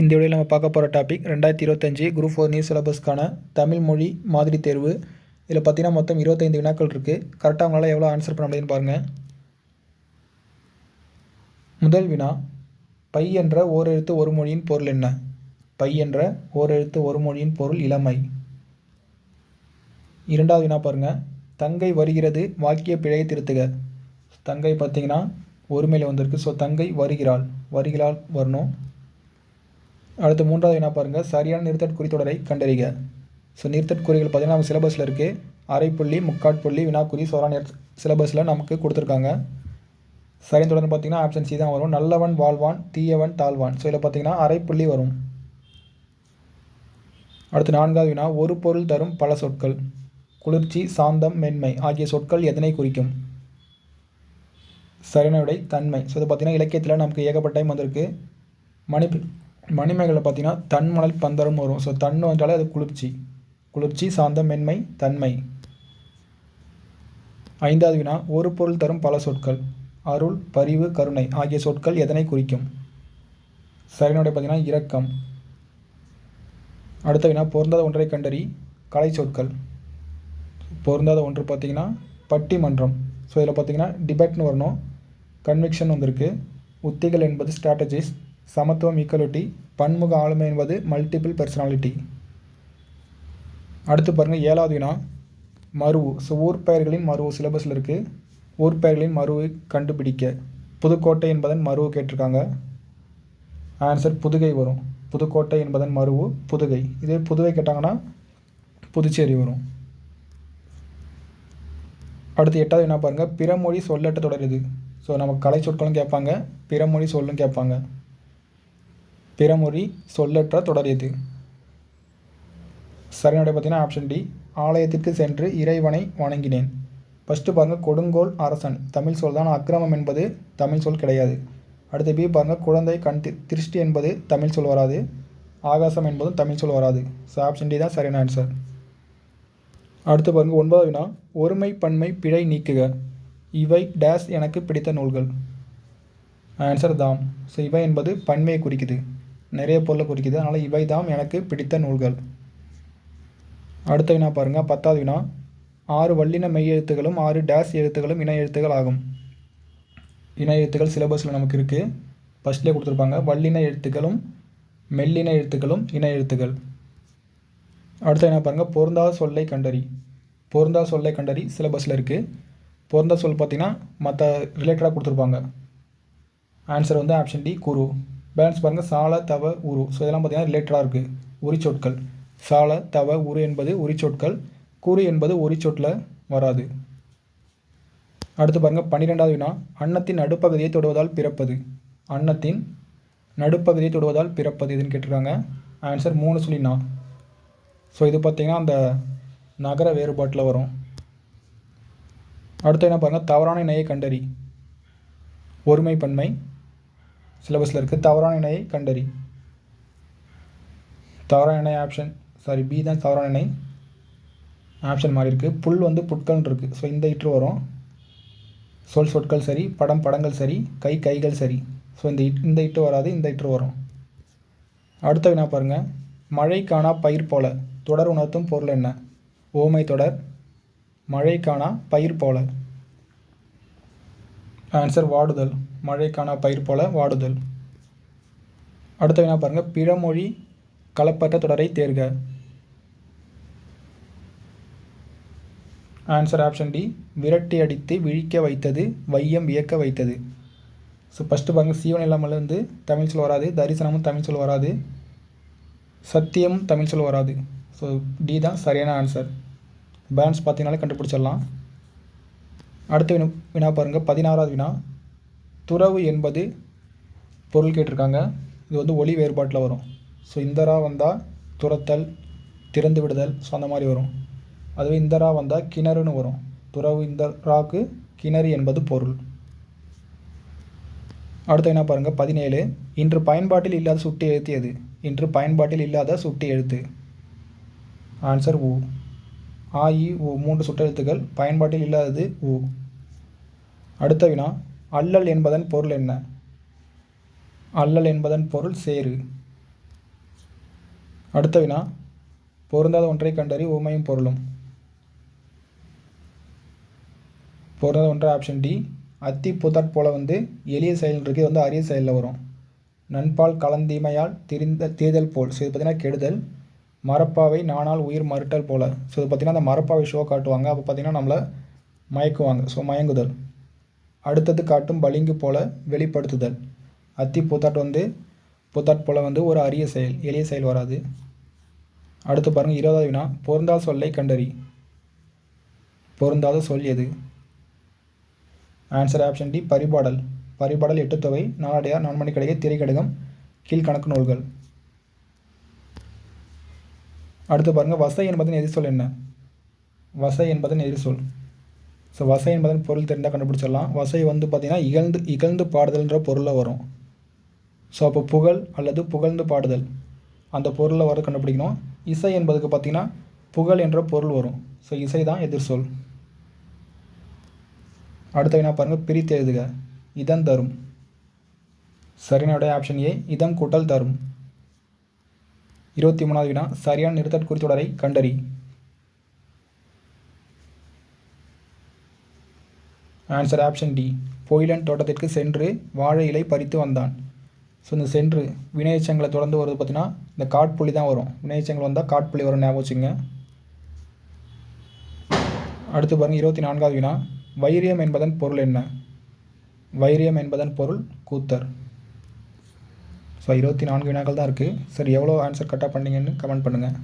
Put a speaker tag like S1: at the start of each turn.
S1: இந்த வீடியோவில் நம்ம பார்க்க போகிற டாபிக் ரெண்டாயிரத்தி இருபத்தஞ்சி குரூப் ஃபோர் நியூ சிலபஸ்க்கான தமிழ் மொழி மாதிரி தேர்வு. இதில் பார்த்தீங்கன்னா மொத்தம் இருபத்தைந்து வினாக்கள் இருக்குது கரெக்டாக அவங்களால எவ்வளோ ஆன்சர் பண்ண முடியும்னு பாருங்கள் முதல் வினா பை என்ற ஓரெழுத்து ஒரு மொழியின் பொருள் என்ன? பை என்ற ஓரெழுத்து ஒரு மொழியின் பொருள் இளமை. இரண்டாவது வினா பாருங்கள் தங்கை வருகிறது வாக்கிய பிழையை திருத்துக. தங்கை பார்த்தீங்கன்னா ஒருமையில் வந்திருக்கு. ஸோ தங்கை வருகிறாள். வருகிறாள் வரணும். அடுத்து மூன்றாவது வினா பாருங்கள் சரியான நிறுத்தட் குறித்தொடரை கண்டறிக. ஸோ நிறுத்தற்குறிகள் பார்த்தீங்கன்னா நம்ம சிலபஸில் இருக்குது அரைப்புள்ளி முக்காட்புள்ளி வினாக்குறி சோரான சிலபஸில் நமக்கு கொடுத்துருக்காங்க. சரியான தொடர்ந்து பார்த்தீங்கன்னா ஆப்ஷன் சி தான் வரும். நல்லவன் வாழ்வான் தீயவன் தாழ்வான். ஸோ இதில் பார்த்தீங்கன்னா அரைப்புள்ளி வரும். அடுத்து நான்காவது வினா ஒரு பொருள் தரும் பல சொற்கள். குளிர்ச்சி சாந்தம் மென்மை ஆகிய சொற்கள் எதனை குறிக்கும்? சரியான விடை தன்மை ஸோ இது பார்த்தீங்கன்னா இலக்கியத்தில் நமக்கு ஏகப்பட்ட டைம் வந்திருக்கு. மணிப்பு மணிமேகலை பார்த்தீங்கன்னா தன்மணல் பந்தரம் வரும். ஸோ தன்னு வந்தாலே அது குளிர்ச்சி. குளிர்ச்சி சார்ந்த மென்மை தன்மை. ஐந்தாவது வினா ஒரு பொருள் தரும் பல சொற்கள். அருள் பரிவு கருணை ஆகிய சொற்கள் எதனை குறிக்கும்? சரியான பார்த்தீங்கன்னா இரக்கம். அடுத்த வினா பொருந்தாத ஒன்றை கண்டறி கலை சொற்கள். பொருந்தாத ஒன்று பார்த்தீங்கன்னா பட்டிமன்றம். ஸோ இதில் பார்த்தீங்கன்னா டிபேட்னு வரணும். கன்விக்ஷன் வந்திருக்கு. உத்திகள் என்பது ஸ்ட்ராட்டஜிஸ் சமத்துவம் ஈக்குவலிட்டி பன்முக ஆளுமை என்பது மல்டிபிள் பர்சனாலிட்டி அடுத்து பாருங்கள் ஏழாவது வினா மருவு. ஸோ ஊர் பெயர்களின் மருவு சிலபஸில் இருக்குது ஊர் பெயர்களின் மருவை கண்டுபிடிக்க. புதுக்கோட்டை என்பதன் மருவு கேட்டிருக்காங்க. ஆன்சர் புதுகை வரும். புதுக்கோட்டை என்பதன் மருவு புதுகை. இதே புதுவை கேட்டாங்கன்னா புதுச்சேரி வரும். அடுத்து எட்டாவது என்ன பாருங்கள் பிறமொழி சொல்லட்ட தொடருது. ஸோ நம்ம கலை சொற்களும் கேட்பாங்க பிறமொழி சொல்லும் கேட்பாங்க. பிறமொழி சொல்லற்ற தொடர் எது? சரியான பார்த்தீங்கன்னா ஆப்ஷன் டி ஆலயத்திற்கு சென்று இறைவனை வணங்கினேன். ஃபஸ்ட்டு பாருங்கள் கொடுங்கோல் அரசன். தமிழ் சொல் தான் அக்கிரமம் என்பது தமிழ் சொல் கிடையாது. அடுத்து பி பாருங்கள் குழந்தை கண் திருஷ்டி என்பது தமிழ் சொல் வராது. ஆகாசம் என்பதும் தமிழ் சொல் வராது. ஸோ ஆப்ஷன் டி தான் சரியான ஆன்சர் அடுத்து பாருங்கள் ஒன்பதாவது வினா. ஒருமை பன்மை பிழை நீக்குக. இவை டேஸ் எனக்கு பிடித்த நூல்கள். ஆன்சர் தாம். ஸோ இவை என்பது பன்மையை குறிக்குது. நிறைய பொருளை குறிக்குது. அதனால் இவை தான் எனக்கு பிடித்த நூல்கள். அடுத்த வினா பாருங்கள் பத்தாவது வினா. ஆறு வல்லின மெய் எழுத்துகளும் ஆறு டேஸ் எழுத்துகளும் இணை எழுத்துகள் ஆகும். இணை எழுத்துக்கள் சிலபஸில் நமக்கு இருக்குது ஃபஸ்ட்லேயே கொடுத்துருப்பாங்க. வல்லின எழுத்துக்களும் மெல்லின எழுத்துக்களும் இணை எழுத்துக்கள். அடுத்த என்ன பாருங்கள் பொருந்தாத சொல்லை கண்டறி. பொருந்தா சொல்லை கண்டறி சிலபஸில் இருக்குது பொருந்தா சொல் பார்த்திங்கன்னா மற்ற ரிலேட்டடாக கொடுத்துருப்பாங்க. ஆன்சர் வந்து ஆப்ஷன் டி குரு. பேலன்ஸ் பாருங்கள் சால தவ உரு. ஸோ இதெல்லாம் பார்த்தீங்கன்னா ரிலேட்டடாக இருக்குது உரிச்சொற்கள் சால தவ உரு என்பது உரிச்சொற்கள் கூறு என்பது உரிச்சொட்டில் வராது. அடுத்து பாருங்கள் பன்னிரெண்டாவது வினா. அன்னத்தின் நடுப்பகுதியை தொடுவதால் பிறப்பது. அன்னத்தின் நடுப்பகுதியை தொடுவதால் பிறப்பது. இதுன்னு கேட்டிருக்காங்க. ஆன்சர் மூணு சொல்லினா ஸோ இது பார்த்திங்கன்னா அந்த நகர வேறுபாட்டில் வரும். அடுத்து என்ன பாருங்கள் தவறான இணையை கண்டறி. ஒருமை பன்மை சிலபஸில் இருக்குது தவறான இணையை கண்டறி. தவறான இணை ஆப்ஷன் சாரி பி தான் தவறான இணை ஆப்ஷன் மாதிரி இருக்குது புல் வந்து புட்கள்னு இருக்குது ஸோ இந்த இட்ரு வரும். சொல் சொற்கள் சரி படம் படங்கள் சரி கை கைகள் சரி. ஸோ இந்த இட் இந்த இட்டு வராது இந்த இட்டு வரும். அடுத்த வினா பாருங்கள் மழை காணா பயிர் போல தொடர் உணர்த்தும் பொருள் என்ன? ஓமை தொடர் மழை காணா பயிர் போல. ஆன்சர் வாடுதல். மழைக்கான பயிர் போல வாடுதல். அடுத்த வினா பாருங்கள் பிறமொழி கலப்பற்ற தொடரை தேர்க. ஆன்சர் ஆப்ஷன் டி விரட்டி அடித்து விழிக்க வைத்தது வையம் வியக்க வைத்தது. ஸோ ஃபஸ்ட்டு பாருங்கள் சீவன் இல்லாமல் வந்து தமிழ் சொல் வராது தரிசனமும் தமிழ் சொல் வராது சத்தியமும் தமிழ் சொல் வராது. ஸோ டி தான் சரியான ஆன்சர் பேலன்ஸ் பார்த்தீங்கனாலே கண்டுபிடிச்சிடலாம். அடுத்த வினா வினா பாருங்கள் பதினாறாவது வினா. துறவு என்பது பொருள் கேட்டிருக்காங்க. இது வந்து ஒளி வேறுபாட்டில் வரும். ஸோ இந்தரா வந்தால் துரத்தல் திறந்து விடுதல் ஸோ அந்த மாதிரி வரும். அதுவே இந்தரா வந்தால் கிணறுன்னு வரும். துறவு இந்த ராக்கு கிணறு என்பது பொருள். அடுத்து என்ன பாருங்கள் பதினேழு. இன்று பயன்பாட்டில் இல்லாத சுட்டி எழுத்து எது? இன்று பயன்பாட்டில் இல்லாத சுட்டி எழுத்து. ஆன்சர் ஊ ஆஇ இ ஊ மூன்று சுட்டெழுத்துக்கள் பயன்பாட்டில் இல்லாதது ஊ அடுத்த வினா. அல்லல் என்பதன் பொருள் என்ன? அல்லல் என்பதன் பொருள் சேரு அடுத்த வினா பொருந்தாத ஒன்றை கண்டறி உமையும் பொருளும். பொருந்தாத ஒன்றை ஆப்ஷன் டி அத்தி புதற் போல வந்து எளிய செயல் இருக்குது இது வந்து அரிய செயலில் வரும். நண்பால் கலந்தீமையால் திரிந்த தீதல் போல் ஸோ இது பார்த்தீங்கன்னா கெடுதல். மரப்பாவை நானால் உயிர் மறுட்டல் போல் ஸோ இது பார்த்தீங்கன்னா அந்த மரப்பாவை ஷோ காட்டுவாங்க அப்போ பார்த்தீங்கன்னா நம்மளை மயக்குவாங்க ஸோ மயங்குதல். அடுத்தது காட்டும் பளிங்கு போல வெளிப்படுத்துதல். அத்தி பூத்தாட் வந்து புத்தாட் போல வந்து ஒரு அரிய செயல் எளிய செயல் வராது. அடுத்து பாருங்கள் இருபதாவது வினா பொருந்தாத சொல்லை கண்டறி. பொருந்தாத சொல் எது? Answer option D Paripadal. Paripadal எட்டு தொகை நாளடையார் நான்மணி கடிகை திரைக்கடகம் கீழ்கணக்கு நூல்கள். அடுத்து பாருங்கள் வசை என்பதன் எதிர்சொல் என்ன? வசை என்பதன் எதிர்சொல். ஸோ வசை என்பதன் பொருள் தெரிந்தால் கண்டுபிடிச்சிடலாம். வசை வந்து பார்த்திங்கன்னா இகழ்ந்து இகழ்ந்து பாடுதல்ன்ற பொருளில் வரும். ஸோ அப்போ புகழ் அல்லது புகழ்ந்து பாடுதல். அந்த பொருளில் வர கண்டுபிடிக்கணும். இசை என்பதுக்கு பார்த்திங்கன்னா புகழ் என்ற பொருள் வரும். ஸோ இசை தான் எதிர்சொல் அடுத்த வினா பாருங்கள் பிரித்து எழுதுக. இதன் தரும். சரியான ஆப்ஷன் ஏ இதம் கூட்டல் தரும். இருபத்தி மூணாவது வினா சரியான நிறுத்தற் குறித்தொடரை கண்டறி. ஆன்சர் ஆப்ஷன் டி பொயிலன் தோட்டத்திற்கு சென்று வாழை இலை பறித்து வந்தான். ஸோ இந்த சென்று வினையச்சங்களை தொடர்ந்து வருது பார்த்தீங்கன்னா இந்த காட்புள்ளி தான் வரும். வினையச்சங்கள் வந்தால் காட்புள்ளி வரும் ஞாபகம் வச்சுங்க அடுத்து பாருங்கள் இருபத்தி நான்காவது வினா. வைரியம் என்பதன் பொருள் என்ன? வைரியம் என்பதன் பொருள் கூத்தர். ஸோ இருபத்தி நான்கு வினாக்கள் தான் இருக்குது சரி எவ்வளோ ஆன்சர் கரெக்டாக பண்ணீங்கன்னு கமெண்ட் பண்ணுங்கள்